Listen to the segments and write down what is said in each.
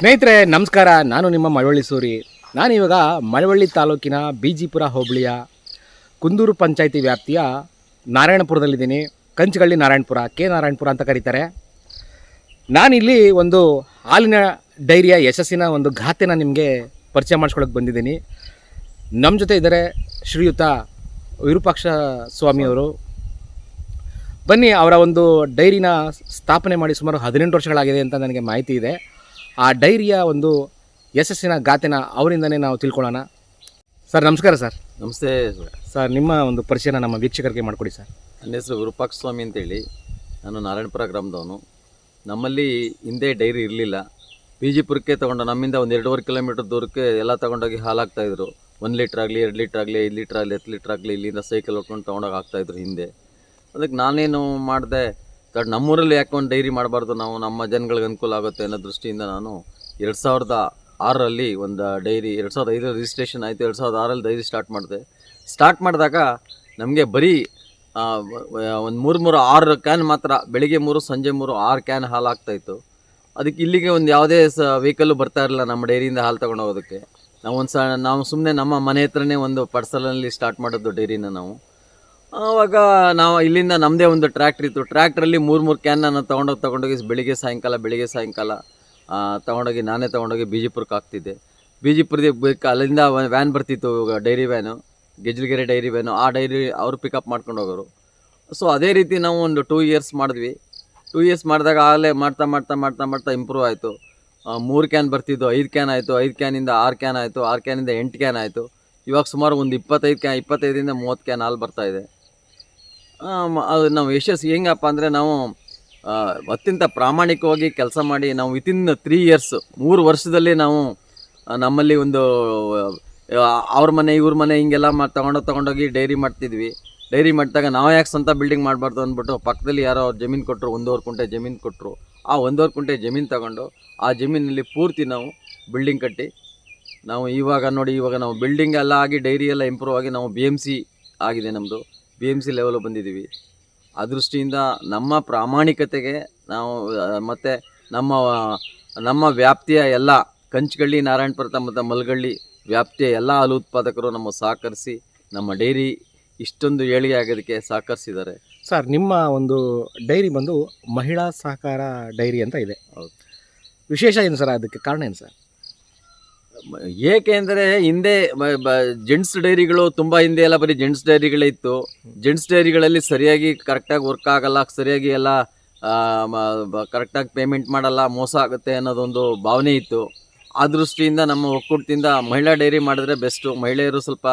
ಸ್ನೇಹಿತರೆ, ನಮಸ್ಕಾರ. ನಾನು ನಿಮ್ಮ ಮಳವಳ್ಳಿ ಸೂರಿ. ನಾನಿವಾಗ ಮಳವಳ್ಳಿ ತಾಲೂಕಿನ ಬಿಜಿಪುರ ಹೋಬಳಿಯ ಕುಂದೂರು ಪಂಚಾಯಿತಿ ವ್ಯಾಪ್ತಿಯ ನಾರಾಯಣಪುರದಲ್ಲಿದ್ದೀನಿ. ಕಂಚಗಳ್ಳಿ ನಾರಾಯಣಪುರ, ಕೆ ನಾರಾಯಣಪುರ ಅಂತ ಕರೀತಾರೆ. ನಾನಿಲ್ಲಿ ಒಂದು ಹಾಲಿನ ಡೈರಿಯ ಯಶಸ್ಸಿನ ಒಂದು ಗಾಥೆನ ನಿಮಗೆ ಪರಿಚಯ ಮಾಡಿಸ್ಕೊಳಕ್ಕೆ ಬಂದಿದ್ದೀನಿ. ನಮ್ಮ ಜೊತೆ ಇದ್ದಾರೆ ಶ್ರೀಯುತ ವಿರೂಪಾಕ್ಷ ಸ್ವಾಮಿಯವರು. ಬನ್ನಿ, ಅವರ ಒಂದು ಡೈರಿನ ಸ್ಥಾಪನೆ ಮಾಡಿ ಸುಮಾರು ಹದಿನೆಂಟು ವರ್ಷಗಳಾಗಿದೆ ಅಂತ ನನಗೆ ಮಾಹಿತಿ ಇದೆ. ಆ ಡೈರಿಯ ಒಂದು ಯಶಸ್ಸಿನ ಗಾತೆನ ಅವರಿಂದನೇ ನಾವು ತಿಳ್ಕೊಳ್ಳೋಣ. ಸರ್ ನಮಸ್ಕಾರ ಸರ್. ನಮಸ್ತೆ ಸರ್. ನಿಮ್ಮ ಒಂದು ಪರಿಚಯನ ನಮ್ಮ ವೀಕ್ಷಕರಿಗೆ ಮಾಡಿಕೊಡಿ ಸರ್. ನನ್ನ ಹೆಸರು ವಿರೂಪಾಕ್ಷ ಸ್ವಾಮಿ ಅಂತೇಳಿ. ನಾನು ನಾರಾಯಣಪುರ ಗ್ರಾಮದವನು. ನಮ್ಮಲ್ಲಿ ಹಿಂದೆ ಡೈರಿ ಇರಲಿಲ್ಲ. ಬಿಜಿಪುರಕ್ಕೆ ತೊಗೊಂಡು ನಮ್ಮಿಂದ ಒಂದು ಎರಡೂವರೆ ಕಿಲೋಮೀಟರ್ ದೂರಕ್ಕೆ ಎಲ್ಲ ತೊಗೊಂಡೋಗಿ ಹಾಲು ಹಾಕ್ತಾಯಿದ್ರು ಒಂದು ಲೀಟ್ರ್ ಆಗಲಿ ಎರಡು ಲೀಟ್ರ್ ಆಗಲಿ ಐದು ಲೀಟ್ರ್ ಆಗಲಿ ಹತ್ತು ಲೀಟ್ರ್ ಆಗಲಿ ಇಲ್ಲಿಂದ ಸೈಕಲ್ ಹೊಡ್ಕೊಂಡು ತೊಗೊಂಡೋಗಿ ಹಾಕ್ತಾಯಿದ್ರು ಹಿಂದೆ. ಅದಕ್ಕೆ ನಾನೇನು ಮಾಡಿದೆ ತಡ್ ನಮ್ಮೂರಲ್ಲಿ ಯಾಕೆ ಒಂದು ಡೈರಿ ಮಾಡಬಾರ್ದು? ನಾವು ನಮ್ಮ ಜನಗಳಿಗೆ ಅನುಕೂಲ ಆಗುತ್ತೆ ಅನ್ನೋ ದೃಷ್ಟಿಯಿಂದ ನಾನು ಎರಡು ಸಾವಿರದ ಆರರಲ್ಲಿ ಒಂದು ಡೈರಿ ಎರಡು ಸಾವಿರದ ಐದರಲ್ಲಿ ರಿಜಿಸ್ಟ್ರೇಷನ್ ಆಯಿತು, ಎರಡು ಸಾವಿರದ ಆರಲ್ಲಿ ಡೈರಿ ಸ್ಟಾರ್ಟ್ ಮಾಡಿದೆ. ಸ್ಟಾರ್ಟ್ ಮಾಡಿದಾಗ ನಮಗೆ ಬರೀ ಒಂದು ಮೂರು ಮೂರು ಆರು ಕ್ಯಾನ್ ಮಾತ್ರ, ಬೆಳಿಗ್ಗೆ ಮೂರು, ಸಂಜೆ ಮೂರು, ಆರು ಕ್ಯಾನ್ ಹಾಲು ಆಗ್ತಾಯಿತ್ತು ಅದಕ್ಕೆ ಇಲ್ಲಿಗೆ ಒಂದು ಯಾವುದೇ ಸ ವೆಹಿಕಲ್ಲು ಬರ್ತಾ ಇರಲಿಲ್ಲ ನಮ್ಮ ಡೈರಿಯಿಂದ ಹಾಲು ತೊಗೊಂಡು ಹೋಗೋದಕ್ಕೆ. ನಾವು ಒಂದು ಸ ನಾವು ಸುಮ್ಮನೆ ನಮ್ಮ ಮನೆ ಹತ್ರನೇ ಒಂದು ಪರ್ಸಲಲ್ಲಿ ಸ್ಟಾರ್ಟ್ ಮಾಡೋದು ಡೈರಿನ ನಾವು. ಆವಾಗ ನಾವು ಇಲ್ಲಿಂದ ನಮ್ಮದೇ ಒಂದು ಟ್ರ್ಯಾಕ್ಟ್ರ್ ಇತ್ತು. ಟ್ರ್ಯಾಕ್ಟ್ರಲ್ಲಿ ಮೂರು ಮೂರು ಕ್ಯಾನ್ ನಾನು ತೊಗೊಂಡೋಗಿ ತೊಗೊಂಡೋಗಿ ಬೆಳಿಗ್ಗೆ ಸಾಯಂಕಾಲ ಬೆಳಿಗ್ಗೆ ಸಾಯಂಕಾಲ ತೊಗೊಂಡೋಗಿ ನಾನೇ ತೊಗೊಂಡೋಗಿ ಬಿಜಿಪುರಕ್ಕೆ ಹಾಕ್ತಿದ್ದೆ. ಬಿಜಿಪುರದಿ ಅಲ್ಲಿಂದ ವ್ಯಾನ್ ಬರ್ತಿತ್ತು dairy van Gejjalagere dairy van ಆ ಡೈರಿ ಅವರು ಪಿಕಪ್ ಮಾಡ್ಕೊಂಡು ಹೋಗೋರು. ಸೊ ಅದೇ ರೀತಿ ನಾವು ಒಂದು ಟೂ ಇಯರ್ಸ್ ಮಾಡಿದ್ವಿ. ಟೂ ಇಯರ್ಸ್ ಮಾಡಿದಾಗ ಆಗಲೇ ಮಾಡ್ತಾ ಮಾಡ್ತಾ ಮಾಡ್ತಾ ಮಾಡ್ತಾ ಇಂಪ್ರೂವ್ ಆಯಿತು. ಮೂರು ಕ್ಯಾನ್ ಬರ್ತಿದ್ದು ಐದು ಕ್ಯಾನ್ ಆಯಿತು, ಐದು ಕ್ಯಾನಿಂದ ಆರು ಕ್ಯಾನ್ ಆಯಿತು, ಆರು ಕ್ಯಾನಿಂದ ಎಂಟು ಕ್ಯಾನ್ ಆಯಿತು. ಇವಾಗ ಸುಮಾರು ಒಂದು ಇಪ್ಪತ್ತೈದು ಕ್ಯಾನ್ ಇಪ್ಪತ್ತೈದರಿಂದ ಮೂವತ್ತು ಕ್ಯಾನ್ ಹಾಲು ಬರ್ತಾಯಿದೆ ಅದು ನಾವು ಯಶಸ್ಸು ಹೆಂಗಪ್ಪ ಅಂದರೆ ನಾವು ಅತ್ಯಂತ ಪ್ರಾಮಾಣಿಕವಾಗಿ ಕೆಲಸ ಮಾಡಿ ನಾವು ವಿತಿನ್ ತ್ರೀ ಇಯರ್ಸ್ ಮೂರು ವರ್ಷದಲ್ಲಿ ನಾವು ನಮ್ಮಲ್ಲಿ ಒಂದು ಅವ್ರ ಮನೆ, ಇವ್ರ ಮನೆ ಹಿಂಗೆಲ್ಲ ಮಾಡಿ ತೊಗೊಂಡೋಗಿ ತೊಗೊಂಡೋಗಿ ಡೈರಿ ಮಾಡ್ತಿದ್ವಿ. ಡೈರಿ ಮಾಡಿದಾಗ ನಾವು ಯಾಕೆ ಸ್ವಂತ ಬಿಲ್ಡಿಂಗ್ ಮಾಡಬಾರ್ದು ಅಂದ್ಬಿಟ್ಟು ಪಕ್ಕದಲ್ಲಿ ಯಾರೋ ಅವ್ರು ಜಮೀನು ಕೊಟ್ಟರು ಒಂದೂವರೆ ಕುಂಟೆ ಜಮೀನು ಕೊಟ್ಟರು ಆ ಒಂದೂವರೆ ಕುಂಟೆ ಜಮೀನು ತಗೊಂಡು, ಆ ಜಮೀನಲ್ಲಿ ಪೂರ್ತಿ ನಾವು ಬಿಲ್ಡಿಂಗ್ ಕಟ್ಟಿ, ನಾವು ಇವಾಗ ನೋಡಿ, ಇವಾಗ ನಾವು ಬಿಲ್ಡಿಂಗ್ ಎಲ್ಲ ಆಗಿ ಡೈರಿ ಎಲ್ಲ ಇಂಪ್ರೂವ್ ಆಗಿ ನಾವು ಬಿ ಎಂ ಸಿ ಆಗಿದೆ ನಮ್ಮದು ಬಿ ಎಂ ಸಿ ಲೆವೆಲ್ ಬಂದಿದ್ದೀವಿ. ಆ ದೃಷ್ಟಿಯಿಂದ ನಮ್ಮ ಪ್ರಾಮಾಣಿಕತೆಗೆ ನಾವು ಮತ್ತು ನಮ್ಮ ನಮ್ಮ ವ್ಯಾಪ್ತಿಯ ಎಲ್ಲ ಕಂಚಗಳ್ಳಿ ನಾರಾಯಣಪುರ ಮತ್ತು ಮಲ್ಗಳ್ಳಿ ವ್ಯಾಪ್ತಿಯ ಎಲ್ಲ ಹಾಲು ಉತ್ಪಾದಕರು ನಮ್ಮ ಸಹಕರಿಸಿ ನಮ್ಮ ಡೈರಿ ಇಷ್ಟೊಂದು ಏಳಿಗೆ ಆಗೋದಕ್ಕೆ ಸಹಕರಿಸಿದ್ದಾರೆ. ಸರ್ ನಿಮ್ಮ ಒಂದು ಡೈರಿ ಬಂದು ಮಹಿಳಾ ಸಹಕಾರ ಡೈರಿ ಅಂತ ಇದೆ. ಹೌದು. ವಿಶೇಷ ಏನು ಸರ್ ಅದಕ್ಕೆ ಕಾರಣ ಏನು ಸರ್? ಮ- ಏಕೆ ಅಂದರೆ ಹಿಂದೆ ಜೆಂಟ್ಸ್ ಡೈರಿಗಳು ತುಂಬ ಹಿಂದೆ ಎಲ್ಲ ಬರೀ ಜೆಂಟ್ಸ್ ಡೈರಿಗಳಿತ್ತು ಜೆಂಟ್ಸ್ ಡೈರಿಗಳಲ್ಲಿ ಸರಿಯಾಗಿ ಕರೆಕ್ಟಾಗಿ ವರ್ಕ್ ಆಗಲ್ಲ, ಸರಿಯಾಗಿ ಎಲ್ಲ ಕರೆಕ್ಟಾಗಿ ಪೇಮೆಂಟ್ ಮಾಡಲ್ಲ, ಮೋಸ ಆಗುತ್ತೆ ಅನ್ನೋದೊಂದು ಭಾವನೆ ಇತ್ತು. ಆ ದೃಷ್ಟಿಯಿಂದ ನಮ್ಮ ಒಕ್ಕೂಟದಿಂದ ಮಹಿಳಾ ಡೈರಿ ಮಾಡಿದ್ರೆ ಬೆಸ್ಟು ಮಹಿಳೆಯರು ಸ್ವಲ್ಪ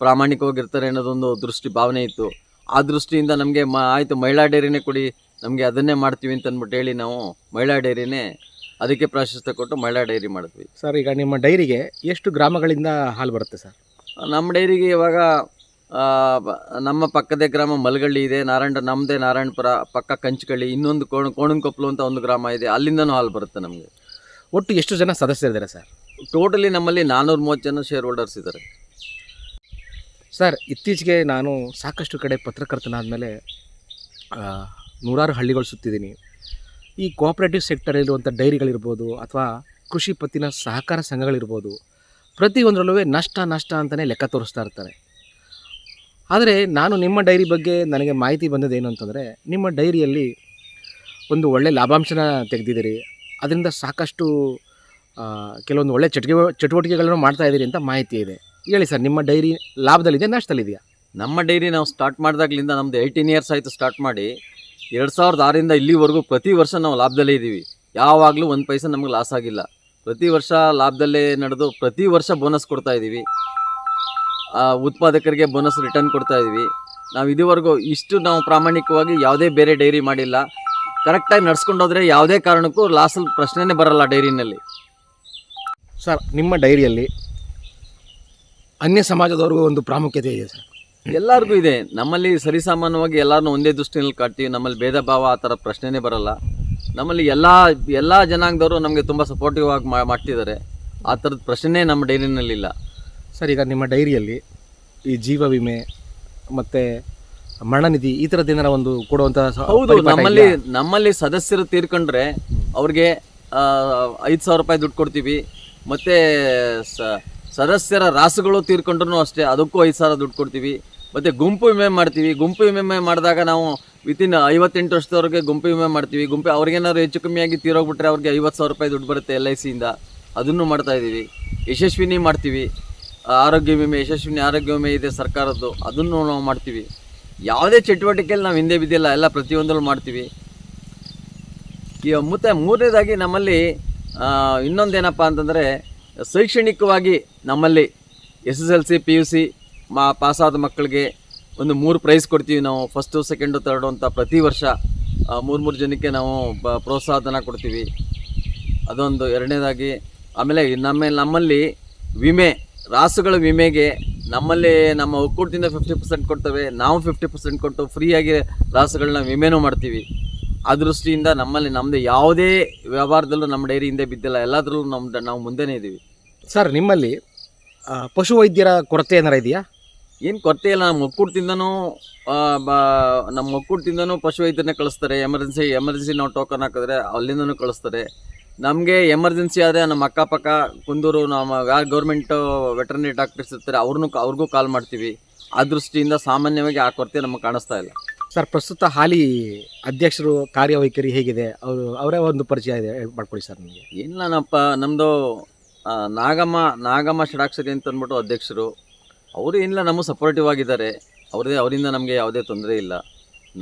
ಪ್ರಾಮಾಣಿಕವಾಗಿರ್ತಾರೆ ಅನ್ನೋದೊಂದು ದೃಷ್ಟಿ ಭಾವನೆ ಇತ್ತು. ಆ ದೃಷ್ಟಿಯಿಂದ ನಮಗೆ ಮ, ಆಯಿತು ಮಹಿಳಾ ಡೈರಿನೇ ಕೊಡಿ, ನಮಗೆ ಅದನ್ನೇ ಮಾಡ್ತೀವಿ ಅಂತ ಅಂದ್ಬಿಟ್ಟು ಹೇಳಿ ನಾವು ಮಹಿಳಾ ಡೈರಿನೇ ಅದಕ್ಕೆ ಪ್ರಾಶಸ್ತ್ಯ ಕೊಟ್ಟು ಮಹಿಳಾ ಡೈರಿ ಮಾಡಿದ್ವಿ. ಸರ್ ಈಗ ನಿಮ್ಮ ಡೈರಿಗೆ ಎಷ್ಟು ಗ್ರಾಮಗಳಿಂದ ಹಾಲು ಬರುತ್ತೆ ಸರ್? ನಮ್ಮ ಡೈರಿಗೆ ಇವಾಗ ಆ, ಬ- ನಮ್ಮ ಪಕ್ಕದ ಗ್ರಾಮ ಮಲಗಳ್ಳಿ ಇದೆ ನಾರಾಯಣ ನಮ್ಮದೇ ನಾರಾಯಣಪುರ ಪಕ್ಕ ಕಂಚಕಳ್ಳಿ ಇನ್ನೊಂದು ಕೋಣ ಕೋಣಂಕೊಪ್ಲು ಅಂತ ಒಂದು ಗ್ರಾಮ ಇದೆ ಅಲ್ಲಿಂದನೂ ಹಾಲು ಬರುತ್ತೆ ನಮಗೆ. ಒಟ್ಟು ಎಷ್ಟು ಜನ ಸದಸ್ಯರಿದ್ದಾರೆ ಸರ್? ಟೋಟಲಿ ನಮ್ಮಲ್ಲಿ ನಾನ್ನೂರ ಮೂವತ್ತು ಜನ ಶೇರ್ ಹೋಲ್ಡರ್ಸ್ ಇದ್ದಾರೆ. ಸರ್ ಇತ್ತೀಚೆಗೆ ನಾನು ಸಾಕಷ್ಟು ಕಡೆ ಪತ್ರಕರ್ತನಾದಮೇಲೆ ನೂರಾರು ಹಳ್ಳಿಗಳು ಸುತ್ತಿದ್ದೀನಿ. ಈ ಕೋಆಪ್ರೇಟಿವ್ ಸೆಕ್ಟರಲ್ಲಿರುವಂಥ ಡೈರಿಗಳಿರ್ಬೋದು ಅಥವಾ ಕೃಷಿ ಪತ್ತಿನ ಸಹಕಾರ ಸಂಘಗಳಿರ್ಬೋದು ಪ್ರತಿಯೊಂದರಲ್ಲೂ ನಷ್ಟ ನಷ್ಟ ಅಂತಲೇ ಲೆಕ್ಕ ತೋರಿಸ್ತಾ ಇರ್ತಾರೆ. ಆದರೆ ನಾನು ನಿಮ್ಮ ಡೈರಿ ಬಗ್ಗೆ ನನಗೆ ಮಾಹಿತಿ ಬಂದದ್ದೇನು ಅಂತಂದರೆ, ನಿಮ್ಮ ಡೈರಿಯಲ್ಲಿ ಒಂದು ಒಳ್ಳೆ ಲಾಭಾಂಶನ ತೆಗೆದಿದ್ದೀರಿ, ಅದರಿಂದ ಸಾಕಷ್ಟು ಕೆಲವೊಂದು ಒಳ್ಳೆ ಚಟುವ ಚಟುವಟಿಕೆಗಳನ್ನು ಮಾಡ್ತಾ ಇದ್ದೀರಿ ಅಂತ ಮಾಹಿತಿ ಇದೆ. ಹೇಳಿ ಸರ್, ನಿಮ್ಮ ಡೈರಿ ಲಾಭದಲ್ಲಿದೆ ನಷ್ಟದಲ್ಲಿದೆಯಾ? ನಮ್ಮ ಡೈರಿ ನಾವು ಸ್ಟಾರ್ಟ್ ಮಾಡಿದಾಗಲಿಂದ ನಮ್ಮದು ಏಯ್ಟೀನ್ ಇಯರ್ಸ್ ಆಯಿತು ಸ್ಟಾರ್ಟ್ ಮಾಡಿ. ಎರಡು ಸಾವಿರದ ಆರರಿಂದ ಇಲ್ಲಿವರೆಗೂ ಪ್ರತಿ ವರ್ಷ ನಾವು ಲಾಭದಲ್ಲೇ ಇದ್ದೀವಿ. ಯಾವಾಗಲೂ ಒಂದು ಪೈಸೆ ನಮಗೆ ಲಾಸ್ ಆಗಿಲ್ಲ. ಪ್ರತಿ ವರ್ಷ ಲಾಭದಲ್ಲೇ ನಡೆದು ಪ್ರತಿ ವರ್ಷ ಬೋನಸ್ ಕೊಡ್ತಾ ಇದ್ದೀವಿ. ಉತ್ಪಾದಕರಿಗೆ ಬೋನಸ್ ರಿಟರ್ನ್ ಕೊಡ್ತಾ ಇದ್ದೀವಿ. ನಾವು ಇದುವರೆಗೂ ಇಷ್ಟು ನಾವು ಪ್ರಾಮಾಣಿಕವಾಗಿ ಯಾವುದೇ ಬೇರೆ ಡೈರಿ ಮಾಡಿಲ್ಲ. ಕರೆಕ್ಟಾಗಿ ನಡ್ಸ್ಕೊಂಡೋದ್ರೆ ಯಾವುದೇ ಕಾರಣಕ್ಕೂ ಲಾಸಲ್ಲಿ ಪ್ರಶ್ನೆನೇ ಬರಲ್ಲ ಡೈರಿನಲ್ಲಿ. ಸರ್, ನಿಮ್ಮ ಡೈರಿಯಲ್ಲಿ ಅನ್ಯ ಸಮಾಜದವ್ರಿಗೂ ಒಂದು ಪ್ರಾಮುಖ್ಯತೆ ಇದೆ ಸರ್. ಎಲ್ಲರಿಗೂ ಇದೆ. ನಮ್ಮಲ್ಲಿ ಸರಿಸಾಮಾನ್ಯವಾಗಿ ಎಲ್ಲರನ್ನೂ ಒಂದೇ ದೃಷ್ಟಿನಲ್ಲಿ ಕಾಡ್ತೀವಿ ನಮ್ಮಲ್ಲಿ ಭೇದ ಭಾವ ಆ ಥರ ಪ್ರಶ್ನೆನೇ ಬರಲ್ಲ. ನಮ್ಮಲ್ಲಿ ಎಲ್ಲ ಎಲ್ಲ ಜನಾಂಗದವರು ನಮಗೆ ತುಂಬ ಸಪೋರ್ಟಿವ್ ಆಗಿ ಮಾಡ್ತಿದ್ದಾರೆ. ಆ ಥರದ ಪ್ರಶ್ನೆ ನಮ್ಮ ಡೈರಿನಲ್ಲಿಲ್ಲ ಸರ್ ಈಗ ನಿಮ್ಮ ಡೈರಿಯಲ್ಲಿ ಈ ಜೀವ ವಿಮೆ ಮತ್ತು ಮರಣನಿಧಿ ಈ ಥರದ್ದು ಏನಾರ ಒಂದು ಕೊಡುವಂಥ ಹೌದು ನಮ್ಮಲ್ಲಿ ನಮ್ಮಲ್ಲಿ ಸದಸ್ಯರು ತೀರ್ಕೊಂಡ್ರೆ ಅವ್ರಿಗೆ ಐದು ಸಾವಿರ ರೂಪಾಯಿ ದುಡ್ಡು ಕೊಡ್ತೀವಿ. ಮತ್ತು ಸದಸ್ಯರ ರಾಸುಗಳು ತೀರ್ಕೊಂಡ್ರು ಅಷ್ಟೇ, ಅದಕ್ಕೂ ಐದು ಸಾವಿರ ದುಡ್ಡು ಕೊಡ್ತೀವಿ. ಮತ್ತು ಗುಂಪು ವಿಮೆ ಮಾಡ್ತೀವಿ. ಗುಂಪು ವಿಮೆ ಮಾಡಿದಾಗ ನಾವು ವಿತಿನ್ ಐವತ್ತೆಂಟು ವರ್ಷದವರೆಗೆ ಗುಂಪು ವಿಮೆ ಮಾಡ್ತೀವಿ. ಗುಂಪು ಅವ್ರಿಗೇನಾದ್ರು ಹೆಚ್ಚು ಕಮ್ಮಿಯಾಗಿ ತೀರೋಗ್ಬಿಟ್ರೆ ಅವ್ರಿಗೆ ಐವತ್ತು ಸಾವಿರ ರೂಪಾಯಿ ದುಡ್ಡು ಬರುತ್ತೆ ಎಲ್ ಐ ಸಿಯಿಂದ ಅದನ್ನು ಮಾಡ್ತಾ ಇದ್ದೀವಿ. ಯಶಸ್ವಿನಿ ಮಾಡ್ತೀವಿ. ಆರೋಗ್ಯ ವಿಮೆ, ಯಶಸ್ವಿನಿ ಆರೋಗ್ಯ ವಿಮೆ ಇದೆ ಸರ್ಕಾರದ್ದು. ಅದನ್ನು ನಾವು ಮಾಡ್ತೀವಿ. ಯಾವುದೇ ಚಟುವಟಿಕೆಯಲ್ಲಿ ನಾವು ಹಿಂದೆ ಬಿದ್ದಿಲ್ಲ. ಎಲ್ಲ ಪ್ರತಿಯೊಂದರಲ್ಲೂ ಮಾಡ್ತೀವಿ. ಈ ಮತ್ತು ಮೂರನೇದಾಗಿ ನಮ್ಮಲ್ಲಿ ಇನ್ನೊಂದೇನಪ್ಪ ಅಂತಂದರೆ ಶೈಕ್ಷಣಿಕವಾಗಿ ನಮ್ಮಲ್ಲಿ S S L C, P U C, ಮಾ ಪಾಸಾದ ಮಕ್ಕಳಿಗೆ ಒಂದು ಮೂರು ಪ್ರೈಸ್ ಕೊಡ್ತೀವಿ ನಾವು ಫಸ್ಟು ಸೆಕೆಂಡು ತರ್ಡು ಅಂತ ಪ್ರತಿ ವರ್ಷ ಮೂರು ಮೂರು ಜನಕ್ಕೆ ನಾವು ಬ, ಪ್ರೋತ್ಸಾಹಧನ ಕೊಡ್ತೀವಿ. ಅದೊಂದು ಎರಡನೇದಾಗಿ, ಆಮೇಲೆ ನಮ್ಮ, ನಮ್ಮಲ್ಲಿ ವಿಮೆ, ರಾಸುಗಳ ವಿಮೆಗೆ ನಮ್ಮಲ್ಲಿ ನಮ್ಮ ಒಕ್ಕೂಟದಿಂದ ಫಿಫ್ಟಿ ಪರ್ಸೆಂಟ್ ಕೊಡ್ತವೆ, ನಾವು ಫಿಫ್ಟಿ ಪರ್ಸೆಂಟ್ ಕೊಟ್ಟು ಫ್ರೀಯಾಗಿ ರಾಸುಗಳನ್ನ ವಿಮೆನೂ ಮಾಡ್ತೀವಿ. ಆ ದೃಷ್ಟಿಯಿಂದ ನಮ್ಮಲ್ಲಿ ನಮ್ಮದು ಯಾವುದೇ ವ್ಯವಹಾರದಲ್ಲೂ ನಮ್ಮ ಡೈರಿ ಹಿಂದೆ ಬಿದ್ದಿಲ್ಲ. ಎಲ್ಲದರಲ್ಲೂ ನಮ್ಮ ನಾವು ಮುಂದೆನೇ ಇದ್ದೀವಿ. ಸರ್ ನಿಮ್ಮಲ್ಲಿ ಆ, ಪಶುವೈದ್ಯರ ಕೊರತೆ ಏನಾರ ಇದೆಯಾ? ಏನು ಕೊರತೆ ಇಲ್ಲ. ನಮ್ಮ ಒಕ್ಕೂಟದಿಂದನೂ ಆ, ಬ- ನಮ್ಮ ಒಕ್ಕೂಟದಿಂದನೂ ಪಶುವೈದ್ಯರನ್ನ ಕಳಿಸ್ತಾರೆ. ಎಮರ್ಜೆನ್ಸಿ ಎಮರ್ಜೆನ್ಸಿ ನಾವು ಟೋಕನ್ ಹಾಕಿದ್ರೆ ಅಲ್ಲಿಂದನೂ ಕಳಿಸ್ತಾರೆ. ನಮಗೆ ಎಮರ್ಜೆನ್ಸಿ ಆದರೆ ನಮ್ಮ ಅಕ್ಕಪಕ್ಕ ಕುಂದೂರು ನಮ್ಮ ಯಾರು ಗೌರ್ಮೆಂಟು ವೆಟರ್ನರಿ ಡಾಕ್ಟರ್ಸ್ ಇರ್ತಾರೆ ಅವ್ರನ್ನೂ ಅವ್ರಿಗೂ ಕಾಲ್ ಮಾಡ್ತೀವಿ. ಆ ದೃಷ್ಟಿಯಿಂದ ಸಾಮಾನ್ಯವಾಗಿ ಆ ಕೊರತೆ ನಮಗೆ ಕಾಣಿಸ್ತಾ ಇಲ್ಲ. ಸರ್ ಪ್ರಸ್ತುತ ಹಾಲಿ ಅಧ್ಯಕ್ಷರು ಕಾರ್ಯವೈಖರಿ ಹೇಗಿದೆ? ಅವರು ಅವರೇ ಒಂದು ಪರಿಚಯ ಇದೆ ಮಾಡ್ಕೊಳ್ಳಿ ಸರ್ ನಿಮಗೆ. ಇಲ್ಲ ನಪ್ಪ ನಮ್ಮದು ನಾಗಮ್ಮ ನಾಗಮ್ಮ ಷಡಾಕ್ಷರಿ ಅಂತ ಅಂದ್ಬಿಟ್ಟು ಅಧ್ಯಕ್ಷರು. ಅವರು ಏನಿಲ್ಲ ನಮಗೆ ಸಪೋರ್ಟಿವ್ ಆಗಿದ್ದಾರೆ. ಅವರದೇ ಅವರಿಂದ ನಮಗೆ ಯಾವುದೇ ತೊಂದರೆ ಇಲ್ಲ.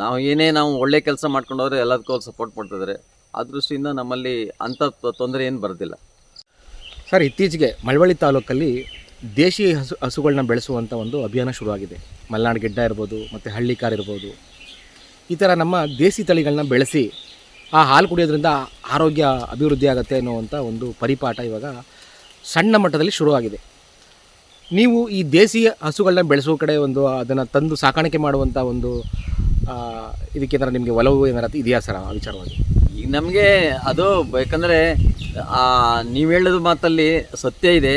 ನಾವು ಏನೇ ನಾವು ಒಳ್ಳೆ ಕೆಲಸ ಮಾಡ್ಕೊಂಡವ್ರೆ ಎಲ್ಲದಕ್ಕೂ ಅವ್ರು ಸಪೋರ್ಟ್ ಮಾಡ್ತಿದ್ದಾರೆ ಆ ದೃಷ್ಟಿಯಿಂದ ನಮ್ಮಲ್ಲಿ ಅಂಥ ತೊಂದರೆ ಏನು ಬರೋದಿಲ್ಲ. ಸರ್ ಇತ್ತೀಚೆಗೆ ಮಳವಳ್ಳಿ ತಾಲೂಕಲ್ಲಿ ದೇಶಿ ಹಸು ಹಸುಗಳನ್ನ ಬೆಳೆಸುವಂಥ ಒಂದು ಅಭಿಯಾನ ಶುರುವಾಗಿದೆ. ಮಲೆನಾಡು ಗಿಡ್ಡ ಇರ್ಬೋದು ಮತ್ತು ಹಳ್ಳಿಕಾರ್ ಇರ್ಬೋದು. ಈ ಥರ ನಮ್ಮ ದೇಸಿ ತಳಿಗಳನ್ನ ಬೆಳೆಸಿ ಆ ಹಾಲು ಕುಡಿಯೋದ್ರಿಂದ ಆರೋಗ್ಯ ಅಭಿವೃದ್ಧಿ ಆಗುತ್ತೆ ಅನ್ನುವಂಥ ಒಂದು ಪರಿಪಾಠ ಇವಾಗ ಸಣ್ಣ ಮಟ್ಟದಲ್ಲಿ ಶುರುವಾಗಿದೆ. ನೀವು ಈ ದೇಸಿ ಹಸುಗಳನ್ನ ಬೆಳೆಸೋ ಕಡೆ ಒಂದು ಅದನ್ನು ತಂದು ಸಾಕಾಣಿಕೆ ಮಾಡುವಂಥ ಒಂದು ಇದಕ್ಕೆ ನಿಮಗೆ ಒಲವು ಏನಾರ ಇದೆಯಾ ಸರ್ ಆ ವಿಚಾರವಾಗಿ? ಈಗ ನಮಗೆ ಅದು ಬೇಕಂದರೆ ನೀವು ಹೇಳೋದು ಮಾತಲ್ಲಿ ಸತ್ಯ ಇದೆ.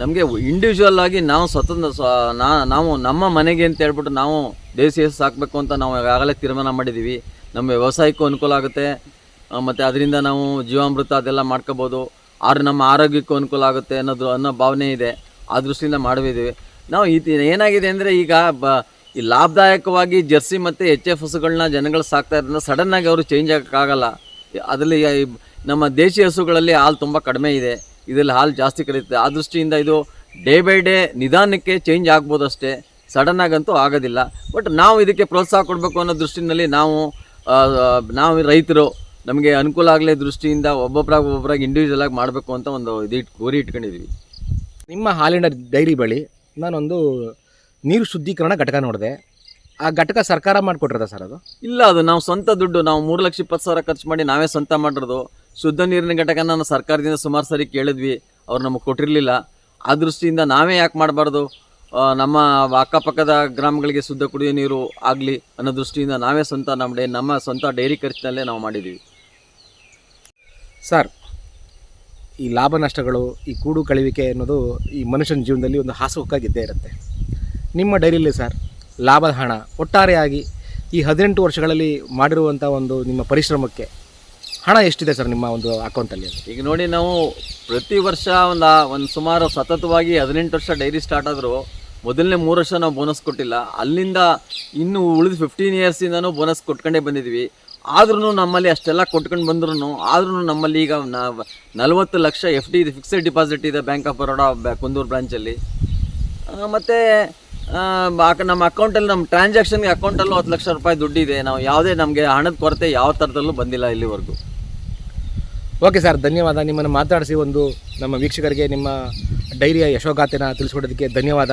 ನಮಗೆ ಇಂಡಿವಿಜುವಲ್ ಆಗಿ ನಾವು ಸ್ವತಂತ್ರ, ಸ್ವ ನಾವು ನಮ್ಮ ಮನೆಗೆ ಅಂತ ಹೇಳ್ಬಿಟ್ಟು ನಾವು ದೇಸಿ ಹಸು ಸಾಕಬೇಕು ಅಂತ ನಾವು ಈಗಾಗಲೇ ತೀರ್ಮಾನ ಮಾಡಿದ್ದೀವಿ. ನಮ್ಮ ವ್ಯವಸಾಯಕ್ಕೂ ಅನುಕೂಲ ಆಗುತ್ತೆ. ಮತ್ತು ಅದರಿಂದ ನಾವು ಜೀವಾಮೃತ ಅದೆಲ್ಲ ಮಾಡ್ಕೋಬೋದು. ಆದರೆ ನಮ್ಮ ಆರೋಗ್ಯಕ್ಕೂ ಅನುಕೂಲ ಆಗುತ್ತೆ ಅನ್ನೋದು, ಅನ್ನೋ ಭಾವನೆ ಇದೆ. ಆ ದೃಷ್ಟಿಯಿಂದ ಮಾಡಿದ್ದೀವಿ ನಾವು ಇದು ಏನಾಗಿದೆ ಅಂದರೆ ಈಗ ಬ, ಈ ಲಾಭದಾಯಕವಾಗಿ ಜರ್ಸಿ ಮತ್ತು ಎಚ್ ಎಫ್ ಹಸುಗಳನ್ನ ಜನಗಳು ಸಾಕ್ತಾ ಇರೋದ್ರಿಂದ ಸಡನ್ನಾಗಿ ಅವರು ಚೇಂಜ್ ಆಗೋಕ್ಕಾಗಲ್ಲ. ಅದರಲ್ಲಿ ನಮ್ಮ ದೇಶಿ ಹಸುಗಳಲ್ಲಿ ಹಾಲು ತುಂಬ ಕಡಿಮೆ ಇದೆ. ಇದರಲ್ಲಿ ಹಾಲು ಜಾಸ್ತಿ ಕರೀತದೆ ಆ ದೃಷ್ಟಿಯಿಂದ ಇದು ಡೇ ಬೈ ಡೇ ನಿಧಾನಕ್ಕೆ ಚೇಂಜ್ ಆಗ್ಬೋದು ಅಷ್ಟೇ ಸಡನ್ನಾಗಂತೂ ಆಗೋದಿಲ್ಲ. ಬಟ್ ನಾವು ಇದಕ್ಕೆ ಪ್ರೋತ್ಸಾಹ ಕೊಡಬೇಕು ಅನ್ನೋ ದೃಷ್ಟಿನಲ್ಲಿ ನಾವು ನಾವು ರೈತರು ನಮಗೆ ಅನುಕೂಲ ಆಗಲೇ ದೃಷ್ಟಿಯಿಂದ ಒಬ್ಬೊಬ್ಬರಾಗ ಒಬ್ಬೊಬ್ಬರಾಗಿ ಇಂಡಿವಿಜುವಲ್ ಆಗಿ ಮಾಡಬೇಕು ಅಂತ ಒಂದು ಇದು ಇಟ್ ಗುರಿ ಇಟ್ಕೊಂಡಿದ್ದೀವಿ ನಿಮ್ಮ ಹಾಲಿನ ಡೈರಿ ಬಳಿ ನಾನೊಂದು ನೀರು ಶುದ್ಧೀಕರಣ ಘಟಕ ನೋಡಿದೆ. ಆ ಘಟಕ ಸರ್ಕಾರ ಮಾಡಿಕೊಟ್ರದ ಸರ್ ಅದು? ಇಲ್ಲ ಅದು ನಾವು ಸ್ವಂತ ದುಡ್ಡು ನಾವು ಮೂರು ಲಕ್ಷ ಇಪ್ಪತ್ತು ಸಾವಿರ ಖರ್ಚು ಮಾಡಿ ನಾವೇ ಸ್ವಂತ ಮಾಡಿರೋದು. ಶುದ್ಧ ನೀರಿನ ಘಟಕ ನಾನು ಸರ್ಕಾರದಿಂದ ಸುಮಾರು ಸರಿ ಕೇಳಿದ್ವಿ. ಅವ್ರು ನಮಗೆ ಕೊಟ್ಟಿರಲಿಲ್ಲ. ಆ ದೃಷ್ಟಿಯಿಂದ ನಾವೇ ಯಾಕೆ ಮಾಡಬಾರ್ದು? ನಮ್ಮ ಅಕ್ಕಪಕ್ಕದ ಗ್ರಾಮಗಳಿಗೆ ಶುದ್ಧ ಕುಡಿಯೋ ನೀರು ಆಗಲಿ ಅನ್ನೋ ದೃಷ್ಟಿಯಿಂದ ನಾವೇ ಸ್ವಂತ ನಮ್ಮ ಡೇ ನಮ್ಮ ಸ್ವಂತ ಡೈರಿ ಖರ್ಚಿನಲ್ಲೇ ನಾವು ಮಾಡಿದ್ದೀವಿ ಸರ್ ಈ ಲಾಭ ನಷ್ಟಗಳು ಈ ಕೂಡು ಕಳಿವಿಕೆ ಅನ್ನೋದು ಈ ಮನುಷ್ಯನ ಜೀವನದಲ್ಲಿ ಒಂದು ಹಾಸುಹೊಕ್ಕಾಗಿದ್ದೇ ಇರುತ್ತೆ. ನಿಮ್ಮ ಡೈರಿಯಲ್ಲಿ ಸರ್ ಲಾಭದ ಹಣ ಒಟ್ಟಾರೆಯಾಗಿ ಈ ಹದಿನೆಂಟು ವರ್ಷಗಳಲ್ಲಿ ಮಾಡಿರುವಂಥ ಒಂದು ನಿಮ್ಮ ಪರಿಶ್ರಮಕ್ಕೆ ಹಣ ಎಷ್ಟಿದೆ ಸರ್ ನಿಮ್ಮ ಒಂದು ಅಕೌಂಟಲ್ಲಿ? ಈಗ ನೋಡಿ ನಾವು ಪ್ರತಿ ವರ್ಷ ಒಂದು ಒಂದು ಸುಮಾರು ಸತತವಾಗಿ ಹದಿನೆಂಟು ವರ್ಷ ಡೈರಿ ಸ್ಟಾರ್ಟ್ ಆದರೂ ಮೊದಲನೇ ಮೂರು ವರ್ಷ ನಾವು ಬೋನಸ್ ಕೊಟ್ಟಿಲ್ಲ. ಅಲ್ಲಿಂದ ಇನ್ನು ಉಳಿದ ಫಿಫ್ಟೀನ್ ಇಯರ್ಸಿಂದನೂ ಬೋನಸ್ ಕೊಟ್ಕೊಂಡೇ ಬಂದಿದ್ವಿ. ಆದ್ರೂ ನಮ್ಮಲ್ಲಿ ಅಷ್ಟೆಲ್ಲ ಕೊಟ್ಕೊಂಡು ಬಂದ್ರೂ ಆದ್ರೂ ನಮ್ಮಲ್ಲಿ ಈಗ ನಲವತ್ತು ಲಕ್ಷ ಎಫ್ ಡಿ ಇದೆ ಫಿಕ್ಸೆಡ್ ಡಿಪಾಸಿಟ್ ಇದೆ ಬ್ಯಾಂಕ್ ಆಫ್ ಬರೋಡಾ ಕುಂದೂರು ಬ್ರಾಂಚಲ್ಲಿ ಮತ್ತು ನಮ್ಮ ಅಕೌಂಟಲ್ಲಿ ನಮ್ಮ ಟ್ರಾನ್ಸಾಕ್ಷನ್ಗೆ ಅಕೌಂಟಲ್ಲೂ ಹತ್ತು ಲಕ್ಷ ರೂಪಾಯಿ ದುಡ್ಡಿದೆ. ನಾವು ಯಾವುದೇ ನಮಗೆ ಹಣದ ಕೊರತೆ ಯಾವ ಥರದಲ್ಲೂ ಬಂದಿಲ್ಲ ಇಲ್ಲಿವರೆಗೂ. ಓಕೆ ಸರ್, ಧನ್ಯವಾದ. ನಿಮ್ಮನ್ನು ಮಾತಾಡಿಸಿ ಒಂದು ನಮ್ಮ ವೀಕ್ಷಕರಿಗೆ ನಿಮ್ಮ ಡೈರಿಯ ಯಶೋಗಾಥೆನ ತಿಳಿಸ್ಕೊಡೋದಕ್ಕೆ ಧನ್ಯವಾದ.